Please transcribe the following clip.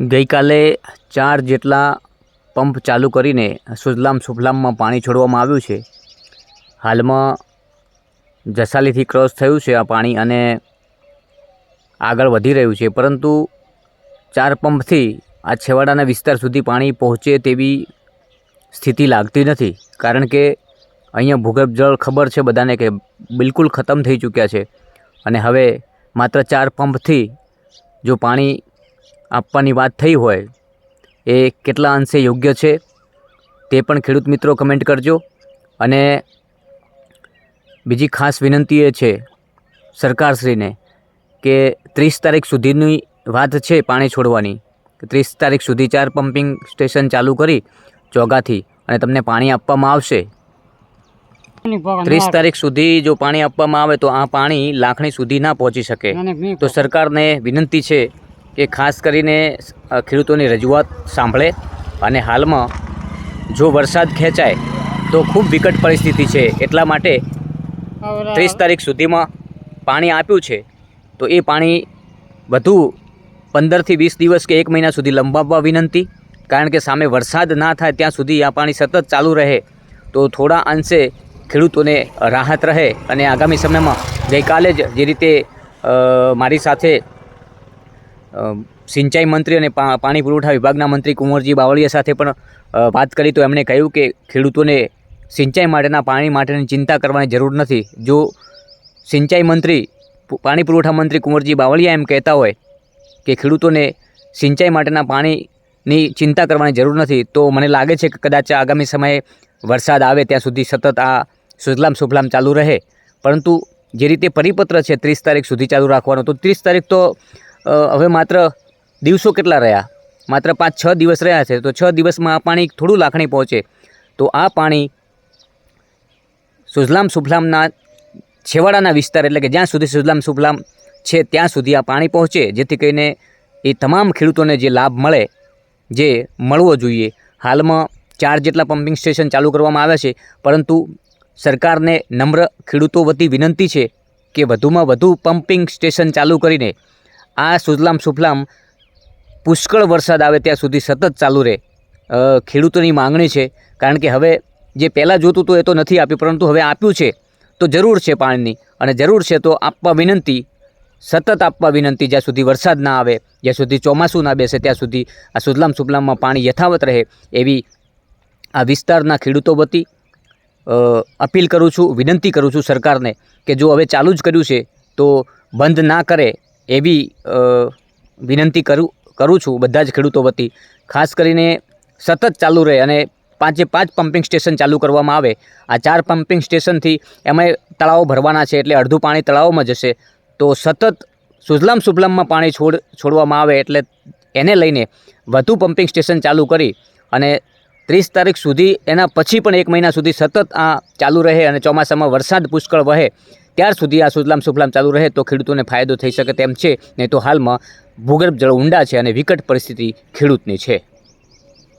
ગઈકાલે ચાર જેટલા પંપ ચાલુ કરીને સુજલામ સુફલામમાં પાણી છોડવામાં આવ્યું છે. હાલમાં જસાલીથી ક્રોસ થયું છે આ પાણી અને આગળ વધી રહ્યું છે. પરંતુ ચાર પંપથી આ છેવાડાના વિસ્તાર સુધી પાણી પહોંચે તેવી સ્થિતિ લાગતી નથી. કારણ કે અહીંયા ભૂગર્ભ જળ ખબર છે બધાને કે બિલકુલ ખતમ થઈ ચૂક્યા છે. અને હવે માત્ર ચાર પંપથી જો પાણી આપવાની વાત થઈ હોય એ કેટલા અંશે યોગ્ય છે તે પણ ખેડૂત મિત્રો કમેન્ટ કરજો. અને બીજી ખાસ વિનંતી એ છે સરકારશ્રીને કે ત્રીસ તારીખ સુધીની વાત છે પાણી છોડવાની ત્રીસ તારીખ સુધી ચાર પમ્પિંગ સ્ટેશન ચાલુ કરી ચોગાથી અને તમને પાણી આપવામાં આવશે. ત્રીસ તારીખ સુધી જો પાણી આપવામાં આવે તો આ પાણી લાખણી સુધી ના પહોંચી શકે. તો સરકારને વિનંતી છે કે ખાસ કરીને ખેડૂતોની રજૂઆત સાંભળે અને હાલમાં જો વરસાદ ખેંચાય તો ખૂબ વિકટ પરિસ્થિતિ છે. એટલા માટે ત્રીસ તારીખ સુધીમાં પાણી આપ્યું છે. તો એ પાણી વધુ પંદરથી વીસ દિવસ કે એક મહિના સુધી લંબાવવા વિનંતી. કારણ કે સામે વરસાદ ના થાય ત્યાં સુધી આ પાણી સતત ચાલુ રહે. તો થોડા અંશે ખેડૂતોને રાહત રહે અને આગામી સમયમાં ગઈકાલે જ જે રીતે મારી સાથે સિંચાઈ મંત્રી અને પાણી પુરવઠા વિભાગના મંત્રી કુંવરજી બાવળિયા સાથે પણ વાત કરી તો એમણે કહ્યું કે ખેડૂતોને સિંચાઈ માટેના પાણી માટેની ચિંતા કરવાની જરૂર નથી. જો સિંચાઈ મંત્રી પાણી પુરવઠા મંત્રી કુંવરજી બાવળિયા એમ કહેતા હોય કે ખેડૂતોને સિંચાઈ માટેના પાણીની ચિંતા કરવાની જરૂર નથી, તો મને લાગે છે કે કદાચ આગામી સમયે વરસાદ આવે ત્યાં સુધી સતત આ સુજલામ સુફલામ ચાલુ રહે. પરંતુ જે રીતે પરિપત્ર છે ત્રીસ તારીખ સુધી ચાલુ રાખવાનો, તો ત્રીસ તારીખ તો હવે માત્ર દિવસો કેટલા રહ્યા? માત્ર પાંચ છ દિવસ રહ્યા છે, તો છ દિવસમાં આ પાણી થોડું લાખણી પહોંચે. તો આ પાણી સુજલામ સુફલામના છેવાડાના વિસ્તાર એટલે કે જ્યાં સુધી સુજલામ સુફલામ છે, ત્યાં સુધી આ પાણી પહોંચે, જેથી કરીને એ તમામ ખેડૂતોને જે લાભ મળે, જે મળવો જોઈએ. હાલમાં ચાર જેટલા પમ્પિંગ સ્ટેશન ચાલુ કરવામાં આવ્યા છે, પરંતુ સરકારને નમ્ર ખેડૂતો વતી વિનંતી છે કે વધુમાં વધુ પમ્પિંગ સ્ટેશન ચાલુ કરીને આ સુજલામ સુફલામ પુષ્કળ વરસાદ આવે ત્યાં સુધી સતત ચાલુ રહે. ખેડૂતોની માંગણી છે, કારણ કે હવે જે પહેલાં જોતું હતું એ તો નથી આપ્યું, પરંતુ હવે આપ્યું છે. તો જરૂર છે પાણીની, અને જરૂર છે તો આપવા વિનંતી, સતત આપવા વિનંતી, જ્યાં સુધી વરસાદ ના આવે, જ્યાં સુધી ચોમાસું ના બેસે, ત્યાં સુધી આ સુજલામ સુફલામમાં પાણી યથાવત રહે, એવી આ વિસ્તારના ખેડૂતો વતી અપીલ કરું છું, વિનંતી કરું છું સરકારને કે જો હવે ચાલુ જ કર્યું છે, તો બંધ ના કરે એવી વિનંતી કરું કરું છું બધા જ ખેડૂતો વતી. ખાસ કરીને સતત ચાલુ રહે અને પાંચે પાંચ પમ્પિંગ સ્ટેશન ચાલુ કરવામાં આવે. આ ચાર પમ્પિંગ સ્ટેશનથી એમાંય તળાવો ભરવાના છે એટલે અડધું પાણી તળાવોમાં જશે. તો સતત સુજલામ સુફલામમાં પાણી છોડ, છોડવામાં આવે એટલે એને લઈને વધુ પમ્પિંગ સ્ટેશન ચાલુ કરી અને ત્રીસ તારીખ સુધી એના પછી પણ એક મહિના સુધી સતત આ ચાલુ રહે અને ચોમાસામાં વરસાદ પુષ્કળ વહે. ત્યાર સુધી આ સુજલામ સુફલામ ચાલુ રહે તો ખેડૂતોને ફાયદો થઈ શકે તેમ છે, નહીં તો હાલમાં ભૂગર્ભ જળ ઊંડા છે અને વિકટ પરિસ્થિતિ ખેડૂતની છે.